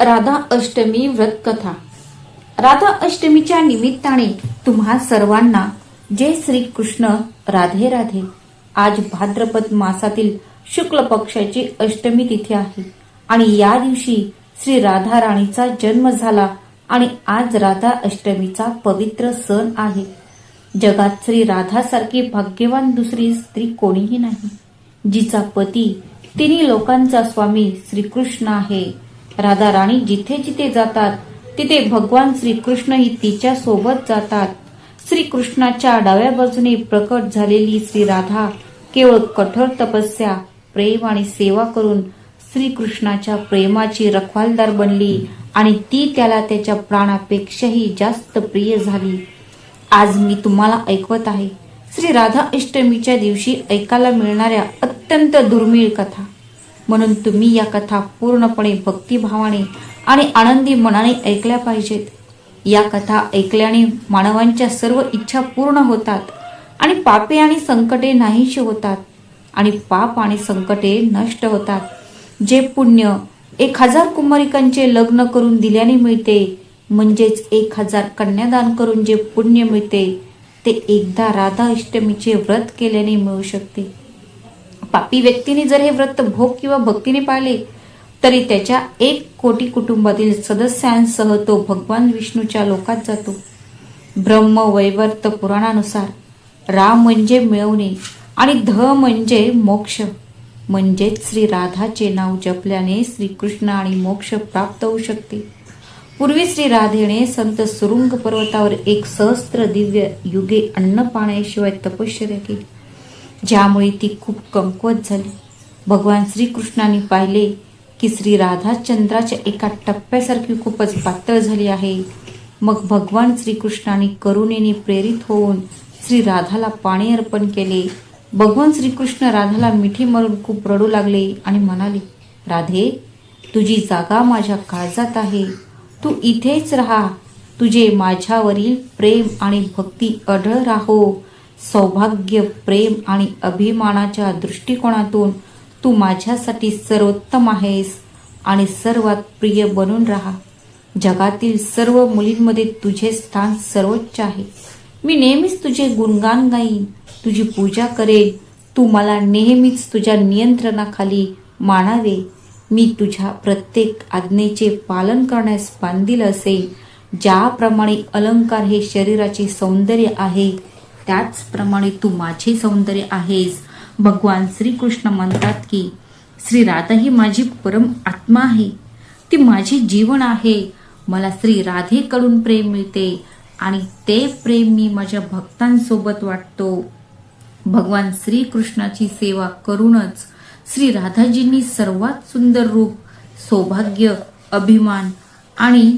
राधा अष्टमी व्रत कथा राधा अष्टमीच्या निमित्ताने तुम्हा सर्वांना जय श्री कृष्ण राधे राधे. आज भाद्रपद मासातील शुक्ल पक्षाची अष्टमी तिथी आहे आणि या दिवशी श्री राधा राणीचा जन्म झाला आणि आज राधा अष्टमीचा पवित्र सण आहे. जगात श्री राधासारखी भाग्यवान दुसरी स्त्री कोणीही नाही. जिचा पती तिन्ही लोकांचा स्वामी श्रीकृष्ण आहे. राधा राणी जिथे जिथे जातात तिथे भगवान श्रीकृष्णही तिच्या सोबत जातात. श्रीकृष्णाच्या डाव्या बाजूने प्रकट झालेली श्री राधा केवळ कठोर तपस्या प्रेम आणि सेवा करून श्रीकृष्णाच्या प्रेमाची रखवालदार बनली आणि ती त्याला त्याच्या प्राणापेक्षाही जास्त प्रिय झाली. आज मी तुम्हाला ऐकवत आहे श्री राधा अष्टमीच्या दिवशी ऐकायला मिळणाऱ्या अत्यंत दुर्मिळ कथा. म्हणून तुम्ही या कथा पूर्णपणे भक्तिभावाने आणि आनंदी मनाने ऐकल्या पाहिजेत. या कथा ऐकल्याने मानवांच्या सर्व इच्छा पूर्ण होतात आणि पापे आणि संकटे नाहीशी होतात आणि पाप आणि संकटे नष्ट होतात. जे पुण्य एक हजार कुमारिकांचे लग्न करून दिल्याने मिळते म्हणजेच एक हजार कन्यादान करून जे पुण्य मिळते ते एकदा राधा अष्टमीचे व्रत केल्याने मिळू शकते. पापी व्यक्तीने जर हे व्रत भोग किंवा भक्तीने पाळले तरी त्याच्या एक कोटी कुटुंबातील सदस्यांसह तो भगवान विष्णूच्या लोकात जातो. ब्रह्म वैवर्त पुराणानुसार राम म्हणजे मिळवणे आणि ध म्हणजे मोक्ष. म्हणजेच श्री राधाचे नाव जपल्याने श्रीकृष्ण आणि मोक्ष प्राप्त होऊ शकते. पूर्वी श्री राधेने संत सुरुंग पर्वतावर एक सहस्त्र दिव्य युगे अन्न पाण्याशिवाय तपश्चर्या केली. ज्यामुळे ती खूप कमकुवत झाली. भगवान श्रीकृष्णाने पाहिले की श्री राधा चंद्राच्या एका टप्प्यासारखी खूपच पातळ झाली आहे. मग भगवान श्रीकृष्णाने करुणेने प्रेरित होऊन श्री राधाला पाणी अर्पण केले. भगवान श्रीकृष्ण राधाला मिठी मारून खूप रडू लागले आणि म्हणाले राधे तुझी जागा माझ्या काळजात आहे. तू इथेच राहा. तुझे माझ्यावरील प्रेम आणि भक्ती अढळ राहो. सौभाग्य प्रेम आणि अभिमानाच्या दृष्टिकोनातून तू माझ्यासाठी सर्वोत्तम आहेस आणि सर्वात प्रिय बनून राहा. जगातील सर्व मुलींमध्ये तुझे स्थान सर्वोच्च आहे. मी नेहमीच तुझे गुणगान गाईन तुझी पूजा करेन तू मला नेहमीच तुझ्या नियंत्रणाखाली मानावे. मी तुझ्या प्रत्येक आज्ञेचे पालन करण्यास बांधील असेल. ज्याप्रमाणे अलंकार हे शरीराचे सौंदर्य आहे त्याचप्रमाणे तू माझे सौंदर्य आहेस. भगवान श्रीकृष्ण म्हणतात की श्री राधा ही माझी परम आत्मा आहे. ती माझी जीवन आहे. मला श्री राधेकडून प्रेम मिळते आणि ते प्रेम मी माझ्या भक्तांसोबत वाटतो. भगवान श्रीकृष्णाची सेवा करूनच श्री राधाजींनी सर्वात सुंदर रूप सौभाग्य अभिमान आणि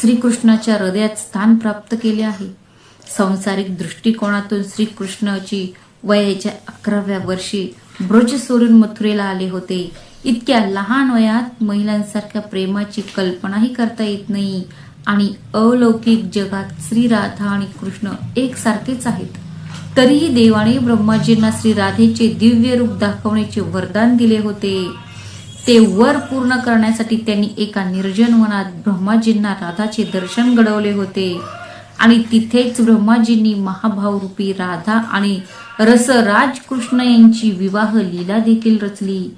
श्रीकृष्णाच्या हृदयात स्थान प्राप्त केले आहे. सांसारिक दृष्टिकोनातून श्रीकृष्णाची वयाच्या अकराव्या वर्षी ब्रज सोडून मथुरेला आले होते. इतक्या लहान वयात महिलांसारख्या प्रेमाची कल्पनाही करता येत नाही आणि अलौकिक जगात श्री राधा आणि कृष्ण एकसारखेच आहेत. तरीही देवाने ब्रह्माजींना श्री राधेचे दिव्य रूप दाखवण्याचे वरदान दिले होते. ते वर पूर्ण करण्यासाठी त्यांनी एका निर्जन वनात ब्रह्माजींना राधाचे दर्शन घडवले होते. आणि तिथेच ब्रह्माजींनी महाभावरूपी राधा आणि रसराज कृष्ण यांची विवाह लीला देखील रचली.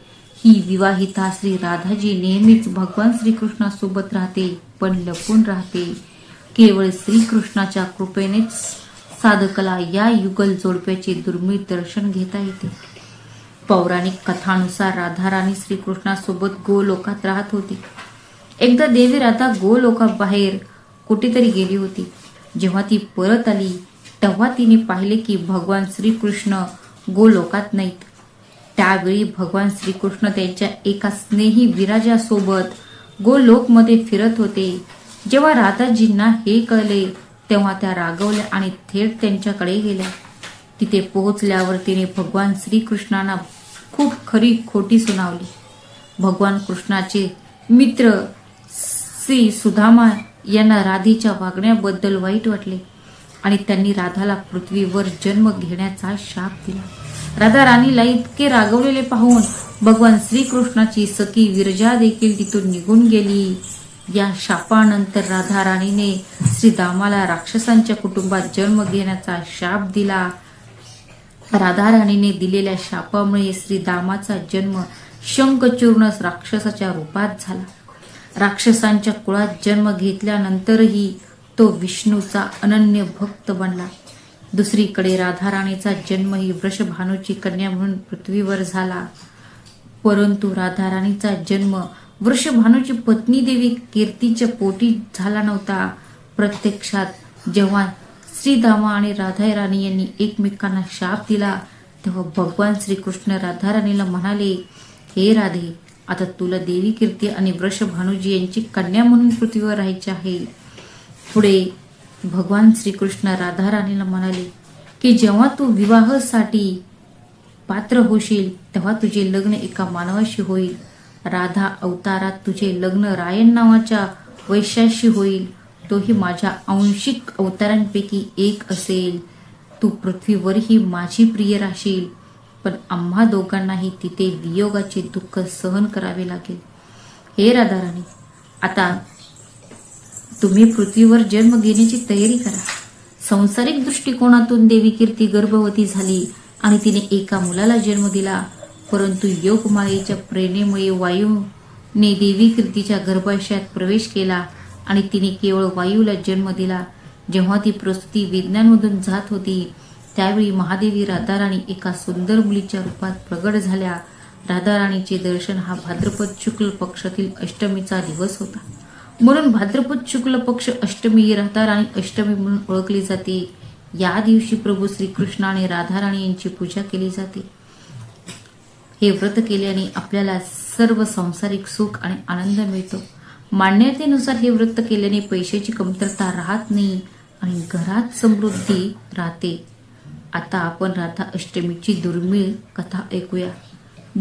ही विवाहिता श्री राधाजी नेहमीच भगवान श्रीकृष्णासोबत राहते पण लपून राहते. केवळ श्रीकृष्णाच्या कृपेनेच साधकला या युगल जोडप्याचे दुर्मिळ दर्शन घेता येते. पौराणिक कथानुसार राधाराणी श्रीकृष्णासोबत गोलोकात राहत होती. एकदा देवी राधा गोलोकाबाहेर कुठेतरी गेली होती. जेव्हा ती परत आली तेव्हा तिने पाहिले की भगवान श्रीकृष्ण गोलोकात नाहीत. त्यावेळी भगवान श्रीकृष्ण त्यांच्या एका स्नेही विराजासोबत गोलोकमध्ये फिरत होते. जेव्हा राधाजींना हे कळले तेव्हा त्या रागवल्या आणि थेट त्यांच्याकडे गेल्या. तिथे पोहोचल्यावर तिने भगवान श्रीकृष्णांना खूप खरी खोटी सुनावली. भगवान कृष्णाचे मित्र श्री सुधामा यांना राधेच्या वागण्याबद्दल वाईट वाटले आणि त्यांनी राधाला पृथ्वीवर जन्म घेण्याचा शाप दिला. राधा राणीला इतके रागवलेले पाहून भगवान श्रीकृष्णाची सखी विरजा देखील तिथून निघून गेली. या शापानंतर राधा राणीने श्रीदामाला राक्षसांच्या कुटुंबात जन्म घेण्याचा शाप दिला. राधा राणीने दिलेल्या शापामुळे श्रीदामाचा जन्म शंखचूर्ण राक्षसाच्या रूपात झाला. राक्षसांच्या कुळात जन्म घेतल्यानंतरही तो विष्णूचा अनन्य भक्त बनला. दुसरीकडे राधाराणीचा जन्मही जन्म ही वृषभानूची कन्या म्हणून पृथ्वीवर झाला. परंतु राधाराणीचा जन्म वृषभानूची पत्नी देवी कीर्तीच्या पोटी झाला नव्हता. प्रत्यक्षात जेव्हा श्रीदामा आणि राधा राणी यांनी एकमेकांना शाप दिला तेव्हा भगवान श्रीकृष्ण राधाराणीला म्हणाले हे राधे आता तुला देवी कीर्ती आणि वृष भानुजी यांची कन्या म्हणून पृथ्वीवर राहायची आहे. पुढे भगवान श्रीकृष्ण राधा राणीला म्हणाले की जेव्हा तू विवाहासाठी पात्र होशील तेव्हा तुझे लग्न एका मानवाशी होईल. राधा अवतारात तुझे लग्न रायन नावाच्या वैश्याशी होईल. तोही माझ्या आंशिक अवतारांपैकी एक असेल. तू पृथ्वीवरही माझी प्रिय राशील पण आम्हा दोघांनाही तिथे वियोगाचे दुःख सहन करावे लागेल. हे राधाराणी आता तुम्ही पृथ्वीवर जन्म घेण्याची तयारी करा. संसारिक दृष्टिकोनातून देवी कीर्ती गर्भवती झाली आणि तिने एका मुलाला जन्म दिला. परंतु योगमायेच्या प्रेरणेमुळे वायूने देवी कीर्तीच्या गर्भाशयात प्रवेश केला आणि तिने केवळ वायूला जन्म दिला जेव्हा ती प्रसूती विज्ञानमधून जात होती. त्यावेळी महादेवी राधाराणी एका सुंदर मुलीच्या रूपात प्रगट झाल्या. राधाराणीचे दर्शन हा भाद्रपद शुक्ल पक्षातील अष्टमीचा दिवस होता. म्हणून भाद्रपद शुक्ल पक्ष अष्टमी राधाराणी अष्टमी म्हणून ओळखली जाते. या दिवशी प्रभू श्रीकृष्ण आणि राधाराणी यांची पूजा केली जाते. हे व्रत केल्याने आपल्याला सर्व सांसारिक सुख आणि आनंद मिळतो. मान्यतेनुसार हे व्रत केल्याने पैशाची कमतरता राहत नाही आणि घरात समृद्धी राहते. आता आपण राधा अष्टमीची दुर्मिळ कथा ऐकूया.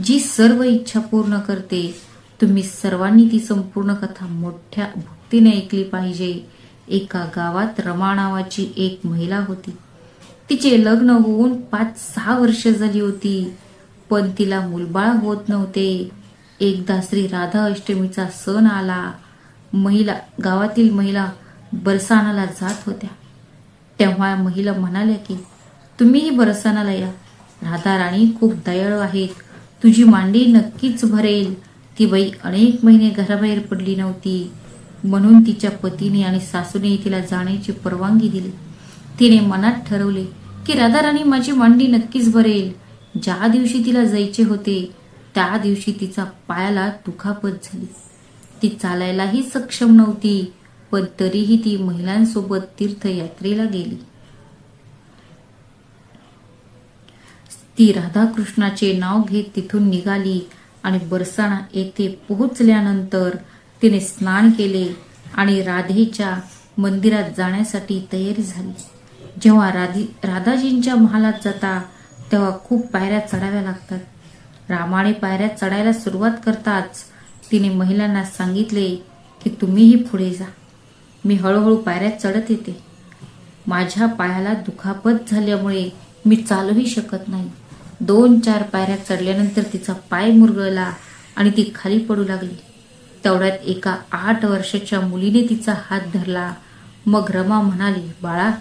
जी सर्व इच्छा पूर्ण करते तुम्ही सर्वांनी ती संपूर्ण कथा मोठ्या भक्तीने ऐकली पाहिजे. एका गावात रमा नावाची एक महिला होती. तिचे लग्न होऊन पाच सहा वर्ष झाली होती पण तिला मुलबाळ होत नव्हते. एकदा श्री राधा अष्टमीचा सण आला. महिला गावातील महिला बरसाणाला जात होत्या. तेव्हा महिला म्हणाल्या की तुम्हीही बरसानाला या राधा राणी खूप दयाळू आहेत. तुझी मांडी नक्कीच भरेल. ती बाई अनेक महिने घराबाहेर पडली नव्हती. म्हणून तिच्या पतीने आणि सासूने तिला जाण्याची परवानगी दिली. तिने मनात ठरवले की राधा राणी माझी मांडी नक्कीच भरेल. ज्या दिवशी तिला जायचे होते त्या दिवशी तिचा पायाला दुखापत झाली. ती चालायलाही सक्षम नव्हती पण तरीही ती महिलांसोबत तीर्थयात्रेला गेली. ती राधाकृष्णाचे नाव घेत तिथून निघाली आणि बरसाणा येथे पोहोचल्यानंतर तिने स्नान केले आणि राधेच्या मंदिरात जाण्यासाठी तयारी झाली. जेव्हा राधी राधाजींच्या महालात जाता तेव्हा खूप पायऱ्या चढाव्या लागतात. रामाने पायऱ्या चढायला सुरुवात करताच तिने महिलांना सांगितले की तुम्हीही पुढे जा. मी हळूहळू पायऱ्या चढत येते. माझ्या पायाला दुखापत झाल्यामुळे मी चालूही शकत नाही. दोन चार पायऱ्या चढल्यानंतर तिचा पाय मुरगळला आणि ती खाली पडू लागली. तेवढ्यात एका आठ वर्षाच्या मुलीने तिचा हात धरला. मग रमा म्हणाली बाळा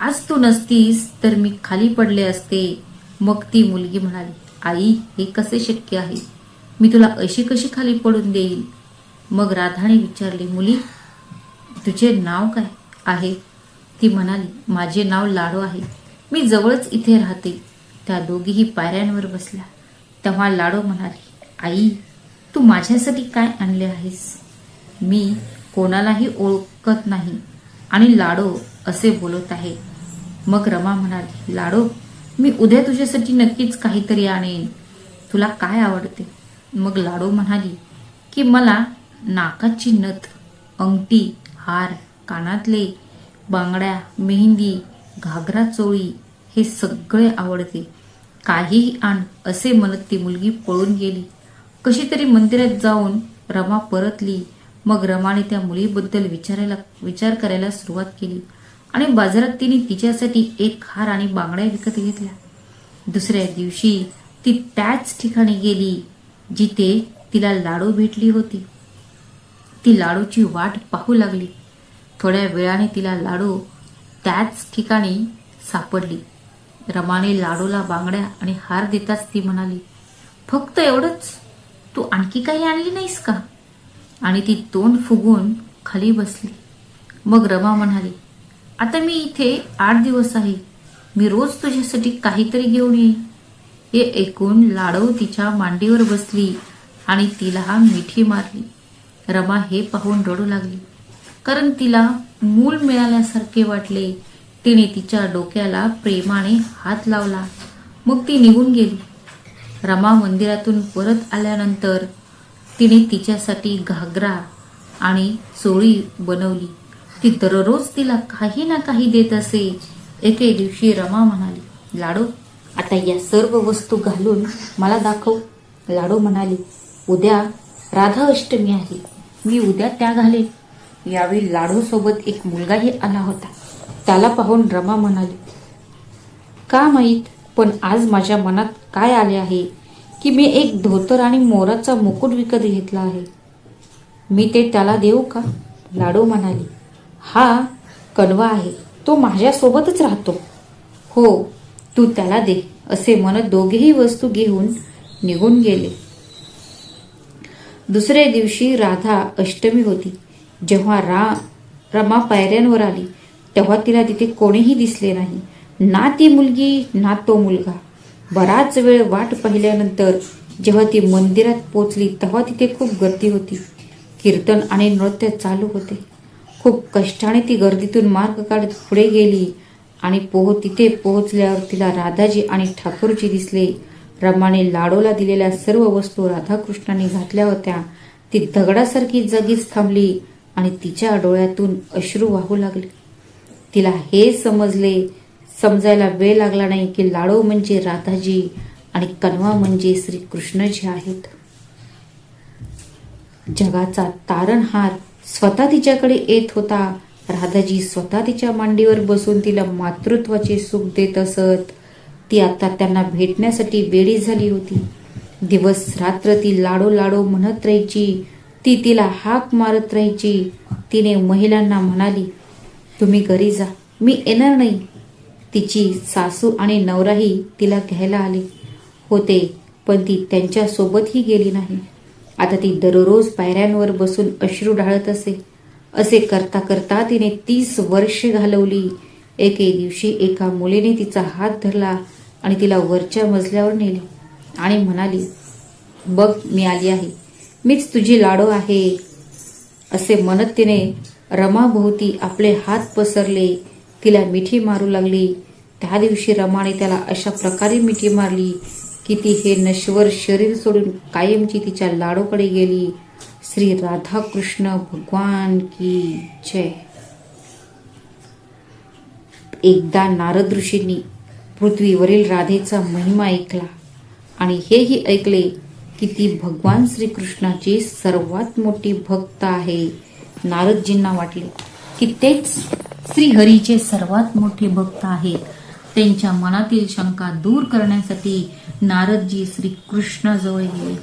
आज तू नसतीस तर मी खाली पडले असते. मग ती मुलगी म्हणाली आई हे कसे शक्य आहे? मी तुला अशी कशी खाली पडून देईल मग राधाने विचारले मुली तुझे नाव काय आहे? ती म्हणाली माझे नाव लाडू आहे. मी जवळच इथे राहते. त्या दोघीही पायऱ्यांवर बसल्या. तेव्हा लाडो म्हणाली आई तू माझ्यासाठी काय आणले आहेस? मी कोणालाही ओळखत नाही. आणि लाडो असे बोलत आहे. मग रमा म्हणाली लाडो मी उद्या तुझ्यासाठी नक्कीच काहीतरी आणेन. तुला काय आवडते? मग लाडो म्हणाली की मला नाकाची नथ अंगठी हार कानातले बांगड्या मेहंदी घागरा चोळी हे सगळे आवडते. काहीही आण असे म्हणत ती मुलगी पळून गेली. कशी तरी मंदिरात जाऊन रमा परतली. मग रमाने त्या मुलीबद्दल विचारायला विचार करायला सुरुवात केली. आणि बाजारात तिने तिच्यासाठी एक हार आणि बांगड्या विकत घेतल्या. दुसऱ्या दिवशी ती त्याच ठिकाणी गेली जिथे तिला लाडू भेटली होती. ती लाडूची वाट पाहू लागली. थोड्या वेळाने तिला लाडू त्याच ठिकाणी सापडली. रमाने लाडूला बांगड्या आणि हार देताच ती म्हणाली फक्त एवढंच? तू आणखी काही आणली नाहीस का? आणि ती तोंड फुगून खाली बसली. मग रमा म्हणाली आता मी इथे आठ दिवस आहे. मी रोज तुझ्यासाठी काहीतरी घेऊन येईन. हे ऐकून लाडू तिच्या मांडीवर बसली आणि तिला मिठी मारली. रमा हे पाहून रडू लागली. कारण तिला मूल मिळाल्यासारखे वाटले तिने तिच्या डोक्याला प्रेमाने हात लावला. मग ती निघून गेली. रमा मंदिरातून परत आल्यानंतर तिने तिच्यासाठी घागरा आणि चोळी बनवली. ती दररोज तिला काही ना काही देत असे. एके दिवशी रमा म्हणाली लाडू आता या सर्व वस्तू घालून मला दाखव. लाडू म्हणाली उद्या राधा अष्टमी आहे. मी उद्या त्या घालेन. यावेळी लाडूसोबत एक मुलगाही आला होता. त्याला पाहून रमा म्हणाली का माहीत पण आज माझ्या मनात काय आले आहे की मी एक धोतर आणि मोराचा मुकुट विकत घेतला आहे? मी ते त्याला देऊ का? लाडू म्हणाली हा कणवा आहे. तो माझ्यासोबतच राहतो. हो तू त्याला दे असे म्हणत दोघेही वस्तू घेऊन निघून गेले. दुसऱ्या दिवशी राधा अष्टमी होती जेव्हा रा रमा पायऱ्यांवर आली. तेव्हा तिला तिथे कोणीही दिसले नाही. ना ती मुलगी ना तो मुलगा. बराच वेळ वाट पाहिल्यानंतर जेव्हा ती मंदिरात पोचली तेव्हा तिथे खूप गर्दी होती. कीर्तन आणि नृत्य चालू होते. खूप कष्टाने ती गर्दीतून मार्ग काढत पुढे गेली आणि पोह तिथे पोहोचल्यावर तिला राधाजी आणि ठाकूरजी दिसले. रमाने लाडोला दिलेल्या सर्व वस्तू राधाकृष्णाने घातल्या होत्या. ती दगडासारखी जागीच थांबली आणि तिच्या डोळ्यातून अश्रू वाहू लागले. तिला हे समजले. समजायला वेळ लागला नाही की लाडो म्हणजे राधाजी आणि कन्वा म्हणजे श्रीकृष्णजी आहेत. जगाचा तारणहार स्वतः तिच्याकडे येत होता. राधाजी स्वतः तिच्या मांडीवर बसून तिला मातृत्वाचे सुख देत असत. ती आता त्यांना भेटण्यासाठी वेळी झाली होती. दिवस रात्र ती लाडो लाडो म्हणत राहायची. ती तिला हाक मारत राहायची. तिने महिलांना म्हणाली तुम्ही घरी जा. मी येणार नाही. तिची सासू आणि नवराही तिला घ्यायला आले. होते पण ती त्यांच्यासोबतही गेली नाही. आता ती दररोज पायऱ्यांवर बसून अश्रू ढाळत असे. असे करता करता तिने तीस वर्षे घालवली. एके दिवशी एका मुलीने तिचा हात धरला आणि तिला वरच्या मजल्यावर नेले आणि म्हणाली बघ मी आली आहे. मीच तुझी लाडो आहे. असे म्हणत तिने रमाभोवती आपले हात पसरले तिला मिठी मारू लागली. त्या दिवशी रमाने त्याला अशा प्रकारे मिठी मारली की ती हे नश्वर शरीर सोडून कायमची तिच्या लाडोकडे गेली. श्री राधाकृष्ण भगवान की जय. एकदा नारद ऋषींनी पृथ्वीवरील राधेचा महिमा ऐकला आणि हेही ऐकले की ती भगवान श्रीकृष्णाची सर्वात मोठी भक्त आहे. नारदजींना वाटले की तेच श्रीहरीचे सर्वात मोठे भक्त आहेत. त्यांच्या मनातील शंका दूर करण्यासाठी नारदजी श्रीकृष्णाजवळ गेले.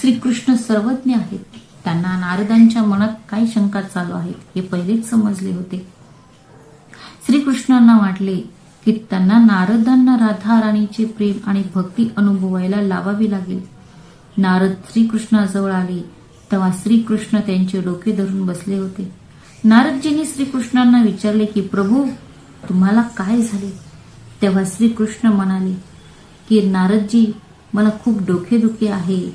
श्रीकृष्ण सर्वज्ञ आहेत. त्यांना नारदांच्या मनात काय शंका चालू आहेत हे पहिलेच समजले होते. श्रीकृष्णांना वाटले की त्यांना नारदांना राधा राणीचे प्रेम आणि भक्ती अनुभवायला लावावी लागेल. नारद श्रीकृष्णाजवळ आले. तेव्हा श्रीकृष्ण त्यांचे डोके धरून बसले होते. नारदजींनी श्रीकृष्णांना विचारले की प्रभू तुम्हाला काय झाले? तेव्हा श्रीकृष्ण म्हणाले की नारदजी मला खूप डोकेदुखी आहे.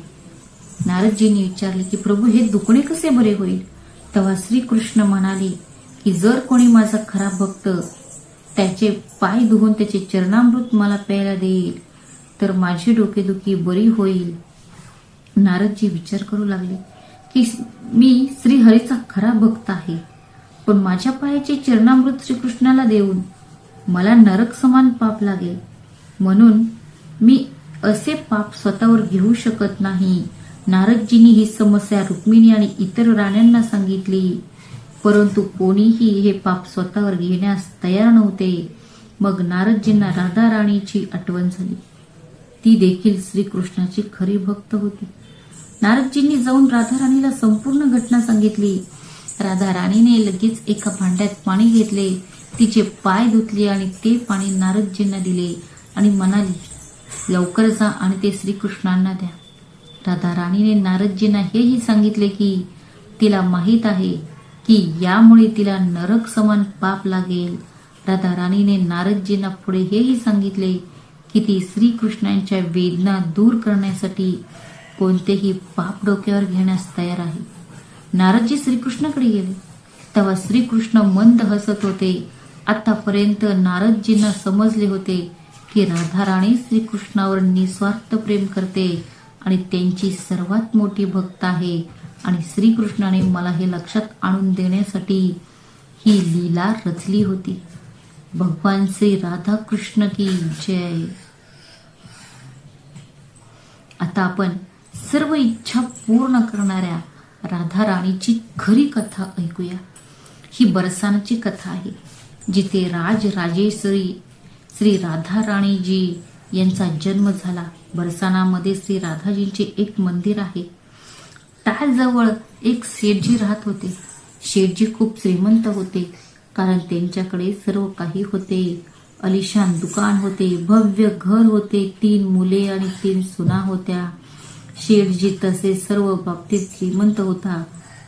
नारदजींनी विचारले की प्रभू हे दुखणे कसे बरे होईल? तेव्हा श्रीकृष्ण म्हणाले की जर कोणी माझा खरा भक्त त्याचे पाय धुवून त्याचे चरणामृत मला प्यायला देईल तर माझी डोकेदुखी बरी होईल. नारदजी विचार करू लागले. की मी श्रीहरीचा खरा भक्त आहे. पण माझ्या पायाचे चरणामृत श्रीकृष्णाला देऊन मला नरक समान पाप लागेल. म्हणून मी असे पाप स्वतःवर घेऊ शकत नाही. नारदजींनी ही समस्या रुक्मिणी आणि इतर राण्यांना सांगितली. परंतु कोणीही हे पाप स्वतःवर घेण्यास तयार नव्हते. मग नारदजींना राधा राणीची आठवण झाली. ती देखील श्रीकृष्णाची खरी भक्त होती. नारदजींनी जाऊन राधाराणीला संपूर्ण घटना सांगितली. राधा राणीने लगेच एका भांड्यात पाणी घेतले. तिचे पाय धुतले आणि ते पाणी नारदजींना दिले आणि म्हणाली लवकर जा आणि ते श्रीकृष्णांना द्या. राधा राणीने नारदजींना हेही सांगितले की तिला माहीत आहे की यामुळे तिला नरक समान पाप लागेल. राधा राणीने नारदजींना पुढे हेही सांगितले की ती श्रीकृष्णांच्या वेदना दूर करण्यासाठी कोणतेही पाप डोक्यावर घेण्यास तयार आहे. नारदजी श्रीकृष्णाकडे गेले. तेव्हा श्रीकृष्ण मंद हसत होते. आतापर्यंत नारदजींना समजले होते की राधा राणी श्रीकृष्णावर निस्वार्थ प्रेम करते आणि त्यांची सर्वात मोठी भक्त आहे आणि श्रीकृष्णाने मला हे लक्षात आणून देण्यासाठी ही लीला रचली होती. भगवान श्री राधा कृष्ण की जय. आता आपण सर्व इच्छा पूर्ण करणाऱ्या राधा राणीची खरी कथा ऐकूया. ही बरसानाची कथा आहे जिथे राज राजेश्वरी श्री राधा राणीजी यांचा जन्म झाला. बरसानामध्ये श्री राधाजींचे एक मंदिर आहे. टाळजवळ एक शेठजी राहत होते. शेठजी खूप श्रीमंत होते कारण त्यांच्याकडे सर्व काही होते. अलिशान दुकान होते भव्य घर होते तीन मुले आणि तीन सुना होत्या. शेठजी तसे सर्व बाबतीत श्रीमंत होता.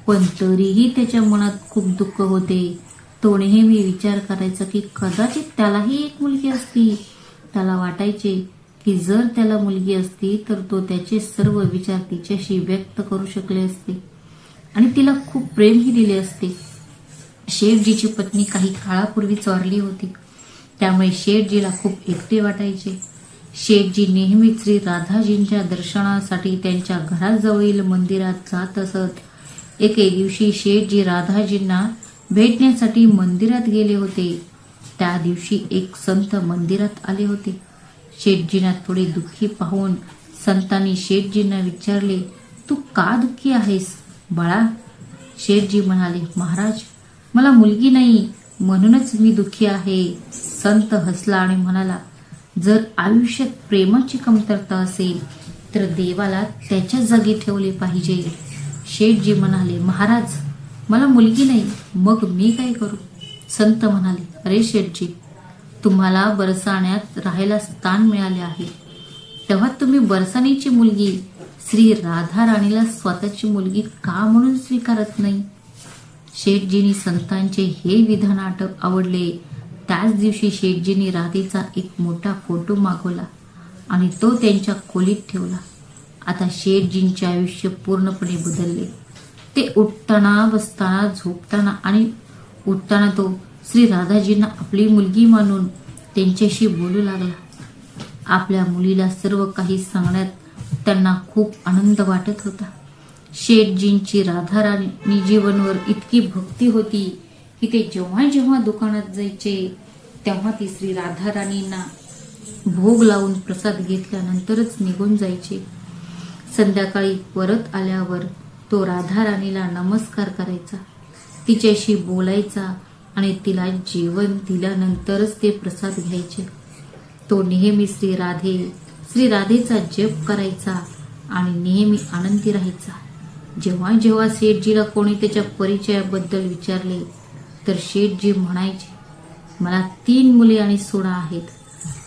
पण तरीही त्याच्या मनात खूप दुःख होते. तो नेहमी विचार करायचा की कदाचित त्यालाही एक मुलगी असती. त्याला वाटायचे की जर त्याला मुलगी असती तर तो त्याचे सर्व विचार तिच्याशी व्यक्त करू शकले असते. आणि तिला खूप प्रेमही दिले असते. शेठजीची पत्नी काही काळापूर्वी चोरली होती. त्यामुळे शेठजीला खूप एकटे वाटायचे. शेठजी नेहमी श्री राधाजींच्या दर्शनासाठी त्यांच्या घराजवळील मंदिरात जात असत. एके दिवशी शेठजी राधाजींना भेटण्यासाठी मंदिरात गेले होते. त्या दिवशी एक संत मंदिरात आले होते. शेठजींना थोडे दुःखी पाहून संतांनी शेठजींना विचारले तू का दुःखी आहेस? बाळा शेठजी म्हणाले महाराज मला मुलगी नाही म्हणूनच मी दुःखी आहे. संत हसला आणि म्हणाला जर आयुष्यात प्रेमाची कमतरता असेल तर देवाला त्याच्या जागी ठेवले पाहिजे. शेठजी म्हणाले महाराज मला मुलगी नाही मग मी काय करू? संत म्हणाले अरे शेठजी तुम्हाला बरसाण्यात राहायला स्थान मिळाले आहे. तेव्हा तुम्ही बरसाणीची मुलगी श्री राधा राणीला स्वतःची मुलगी का म्हणून स्वीकारत नाही? शेठजींनी संतांचे हे विधान आटप आवडले. त्याच दिवशी शेठजींनी राधेचा एक मोठा फोटो मागवला आणि तो त्यांच्या खोलीत ठेवला. आता शेठजींचे आयुष्य पूर्णपणे बदलले. ते उठताना बसताना झोपताना आणि उठताना तो श्री राधाजींना आपली मुलगी मानून त्यांच्याशी बोलू लागला. आपल्या मुलीला सर्व काही सांगण्यात त्यांना खूप आनंद वाटत होता. शेठजींची राधा राणी जीवनवर इतकी भक्ती होती की ते जेव्हा जेव्हा दुकानात जायचे तेव्हा ती श्री राधाराणींना भोग लावून प्रसाद घेतल्यानंतरच निघून जायचे. संध्याकाळी परत आल्यावर तो राधाराणीला नमस्कार करायचा. तिच्याशी बोलायचा आणि तिला जेवण दिल्यानंतरच ते प्रसाद घ्यायचे. तो नेहमी श्री राधे श्री राधेचा जप करायचा आणि नेहमी आनंदी राहायचा. जेव्हा जेव्हा शेठजीला कोणी त्याच्या परिचयाबद्दल विचारले तर शेठजी म्हणायचे मला तीन मुले आणि सोळा आहेत.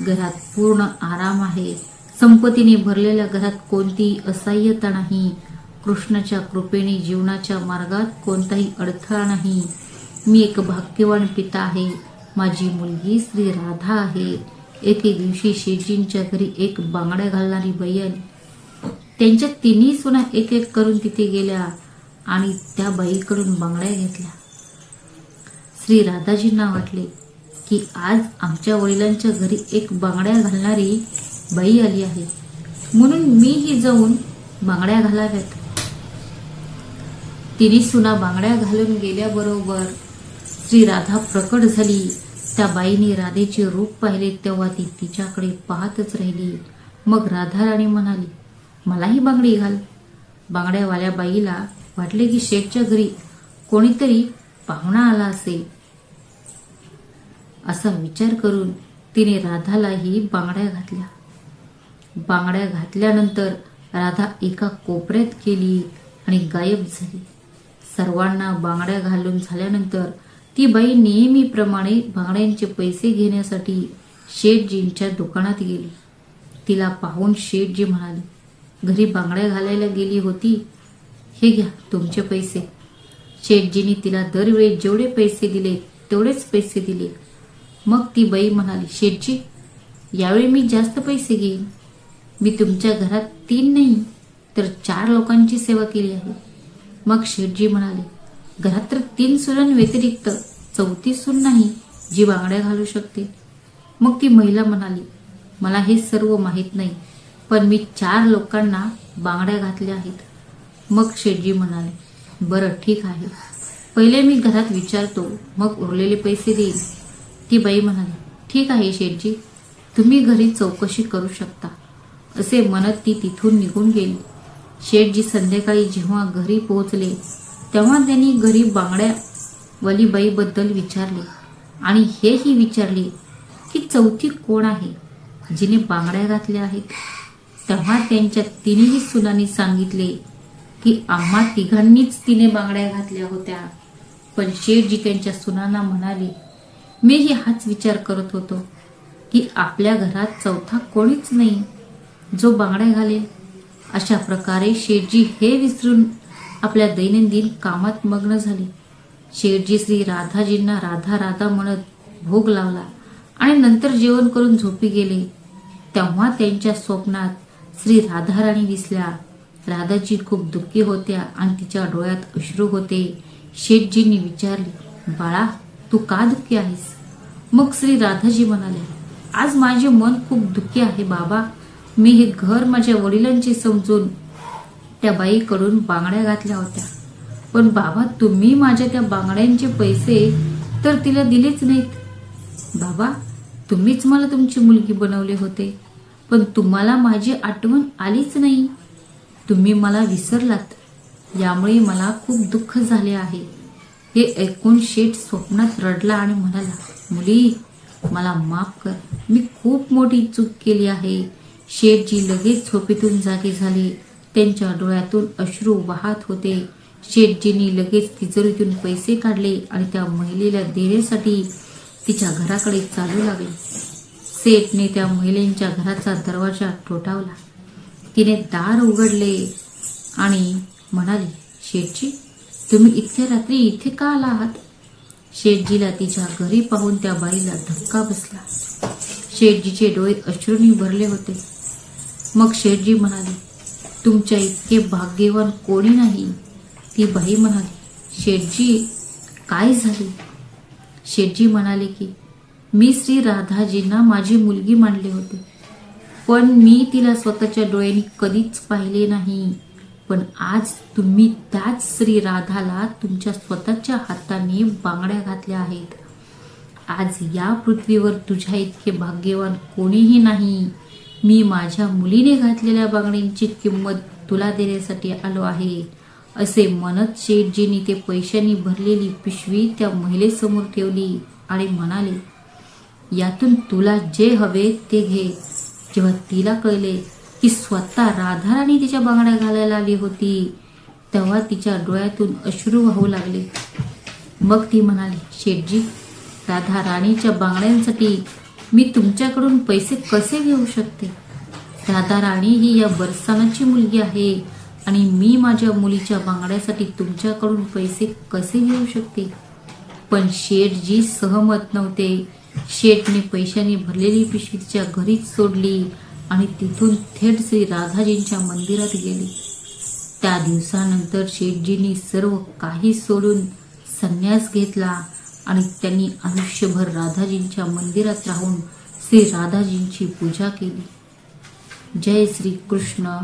घरात पूर्ण आराम आहे. संपत्तीने भरलेल्या घरात कोणतीही असह्यता नाही. कृष्णाच्या कृपेने जीवनाच्या मार्गात कोणताही अडथळा नाही. मी एक भाग्यवान पिता आहे. माझी मुलगी श्री राधा आहे. एके दिवशी शेजींच्या घरी एक बांगड्या घालणारी बाई आली त्यांच्या तिन्ही सुना एक एक करून तिथे गेल्या आणि त्या बाईकडून बांगड्या घेतल्या. श्री राधाजींना वाटले की आज आमच्या वडिलांच्या घरी एक बांगड्या घालणारी बाई आली आहे. म्हणून मीही जाऊन बांगड्या घालाव्यात. तिने सुना बांगड्या घालून गेल्याबरोबर श्री राधा प्रकट झाली. त्या बाईने राधेचे रूप पाहिले तेव्हा ती तिच्याकडे पाहतच राहिली. मग राधा राणी म्हणाली मलाही बांगडी घाल. बांगड्यावाल्या बाईला वाटले की शेठच्या घरी कोणीतरी पाहुणा आला असेल. असा विचार करून तिने राधालाही बांगड्या घातल्या. बांगड्या घातल्यानंतर राधा एका कोपऱ्यात गेली आणि गायब झाली. सर्वांना बांगड्या घालून झाल्यानंतर ती बाई नेहमीप्रमाणे बांगड्यांचे पैसे घेण्यासाठी शेठजींच्या दुकानात गेली. तिला पाहून शेठजी म्हणाले घरी बांगड्या घालायला गेली होती? हे घ्या तुमचे पैसे. शेठजींनी तिला दरवेळी जेवढे पैसे दिले तेवढेच पैसे दिले. मग ती बाई म्हणाली शेठजी यावेळी मी जास्त पैसे घेईन. मी तुमच्या घरात तीन नाही तर चार लोकांची सेवा केली आहे. मग शेठजी म्हणाले घरात तर तीन सुरांव्यतिरिक्त चौथी सून नाही जी बांगड्या घालू शकते. मग ती महिला म्हणाली मला हे सर्व माहीत नाही पण मी चार लोकांना बांगड्या घातल्या आहेत. मग शेठजी म्हणाले बरं ठीक आहे. पहिले मी घरात विचारतो मग उरलेले पैसे देईन. ती बाई म्हणाली ठीक आहे शेठजी तुम्ही घरी चौकशी करू शकता. असे म्हणत ती तिथून निघून गेली. शेठजी संध्याकाळी जेव्हा घरी पोहोचले तेव्हा त्यांनी घरी बांगड्या वलीबाईबद्दल विचारले आणि हेही विचारले की चौथी कोण आहे जिने बांगड्या घातल्या आहेत? तेव्हा त्यांच्या तिन्ही सुनांनी सांगितले की आम्हा तिघांनीच तिने बांगड्या घातल्या होत्या. पण शेठजी त्यांच्या सुनांना म्हणाले मीही हाच विचार करत होतो की आपल्या घरात चौथा कोणीच नाही. जो बांगड्या घालेल अशा प्रकारे शेठजी हे विसरून आपल्या दैनंदिन कामात मग्न झाले. शेठजी श्री राधाजींना राधा राधा म्हणत भोग लावला आणि नंतर जेवण करून झोपी गेले. तेव्हा त्यांच्या स्वप्नात श्री राधाराणी दिसल्या. राधाजी खूप दुःखी होत्या आणि तिच्या डोळ्यात अश्रू होते. शेठजींनी विचारले बाळा तू का दुःखी आहेस? मग श्री राधाजी म्हणाले आज माझे मन खूप दुःखी आहे बाबा. मी हे घर माझ्या वडिलांचे समजून त्या बाईकडून बांगड्या घातल्या होत्या. पण बाबा तुम्ही माझ्या त्या बांगड्यांचे पैसे तर तिला दिलेच नाहीत. बाबा तुम्हीच मला तुमची मुलगी बनवले होते पण तुम्हाला माझी आठवण आलीच नाही. तुम्ही मला विसरलात. यामुळे मला खूप दुःख झाले आहे. हे ऐकून शेठ स्वप्नात रडला आणि म्हणाला मुली मला माफ कर. मी खूप मोठी चूक केली आहे. शेठजी लगेच झोपेतून जागे झाले. त्यांच्या डोळ्यातून अश्रू वाहत होते. शेठजींनी लगेच तिजोरीतून पैसे काढले आणि त्या महिलेला देण्यासाठी तिच्या घराकडे चालू लागले. सेठने त्या महिलेच्या घराचा दरवाजा ठोठावला. तिने दार उघडले आणि म्हणाली शेठजी तुम्ही इतक्या रात्री इथे का आला आहात शेठजीला तिच्या घरी पाहून त्या बाईला धक्का बसला. शेठजीचे डोळे अश्रूंनी भरले होते. मग शेठजी म्हणाले तुमच्या इतके भाग्यवान कोणी नाही? ती बाई म्हणाली शेठजी काय झाले? शेठजी म्हणाले की मी श्री राधाजींना माझी मुलगी मानले होते पण मी तिला स्वतःच्या डोळ्यांनी कधीच पाहिले नाही. पण आज तुम्ही त्याच श्री राधाला तुमच्या स्वतःच्या हाताने बांगड्या घातल्या आहेत. आज या पृथ्वीवर तुझ्या इतके भाग्यवान कोणीही नाही. मी माझ्या मुलीने घातलेल्या बांगड्यांची किंमत तुला देण्यासाठी आलो आहे. असे म्हणत शेठजींनी ते पैशांनी भरलेली पिशवी त्या महिलेसमोर ठेवली आणि म्हणाले यातून तुला जे हवे ते घे. जेव्हा तिला कळले की स्वतः राधाराणी तिच्या बांगड्या घालायला आली होती. तेव्हा तिच्या डोळ्यातून अश्रू वाहू लागले. मग ती म्हणाली शेठजी राधा राणीच्या बांगड्यांसाठी मी तुमच्याकडून पैसे कसे घेऊ शकते? राधा राणी ही या बरसानाची मुलगी आहे आणि मी माझ्या मुलीच्या बांगड्यासाठी तुमच्याकडून पैसे कसे घेऊ शकते? पण शेठजी सहमत नव्हते. शेठने पैशाने भरलेली पिशवी तिच्या घरीच सोडली. आणि तिथून थेट श्री राधाजींच्या मंदिरात गेली. त्या दिवसानंतर शेठजींनी सर्व काही सोडून संन्यास घेतला आणि त्यांनी आयुष्यभर राधाजींच्या मंदिरात राहून श्री राधाजींची पूजा केली. जय श्री कृष्ण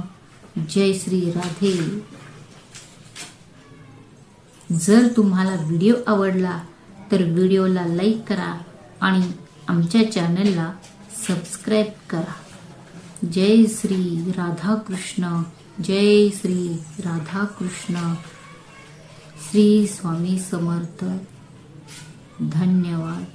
जय श्री राधे. जर तुम्हाला व्हिडिओ आवडला तर व्हिडिओला लाईक करा आणि आमच्या चॅनलला सबस्क्राईब करा. जय श्री राधा कृष्ण जय श्री राधा कृष्ण श्री स्वामी समर्थ. धन्यवाद.